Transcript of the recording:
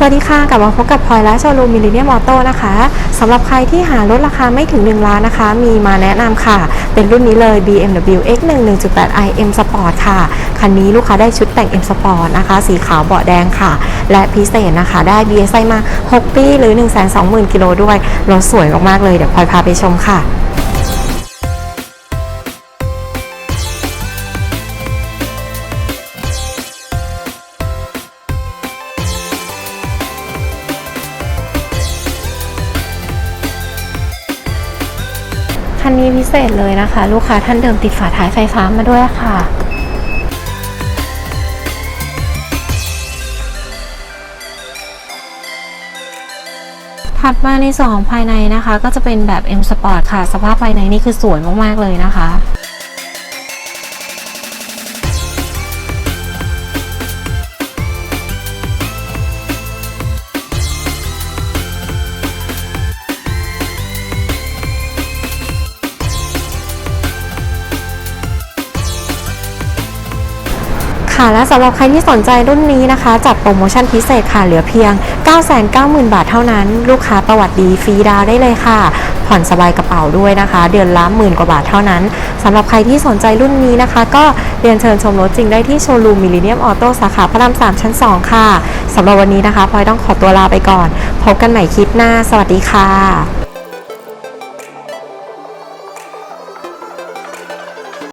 สวัสดีค่ะ กลับมาพบกับพลอยและโชว์รูมิลเลเนียมออโต้นะคะสำหรับใครที่หารถราคาไม่ถึง 1 ล้านนะคะ มีมาแนะนำค่ะ เป็นรุ่นนี้เลย BMW X1 1.8i M Sport ค่ะ คันนี้ลูกค้าได้ชุดแต่ง M Sport นะคะ สีขาวเบาะแดงค่ะ และพิเศษนะคะ ได้ BSI มา 6 ปี หรือ 120,000 กิโลด้วย รถสวยมาก ๆ เลย เดี๋ยวพลอยพาไปชมค่ะ คันนี้พิเศษเลยนะคะ ลูกค้าท่านเดิมติดฝาท้ายไฟฟ้ามาด้วยค่ะถัดมาในส่วนของภายในนะคะ ก็จะเป็นแบบ M Sport ค่ะ สภาพภายในนี่คือสวยมาก ๆ เลยนะคะ ค่ะ และสำหรับใครที่สนใจรุ่นนี้นะคะ จัดโปรโมชั่นพิเศษค่ะ เหลือเพียง 990,000 บาทเท่านั้น ลูกค้าประวัติดีฟรีดาวได้เลยค่ะ ผ่อนสบายกระเป๋าด้วยนะคะ เดือนละหมื่นกว่าบาทเท่านั้นสำหรับใครที่สนใจรุ่นนี้นะคะ ก็เรียนเชิญชมรถจริงได้ที่โชว์รูมมิลเลนเนียมออโต้สาขาพระราม3ชั้น 2 ค่ะสำหรับวันนี้นะคะพลอยต้องขอตัวลาไปก่อน พบกันใหม่คลิปหน้า สวัสดีค่ะ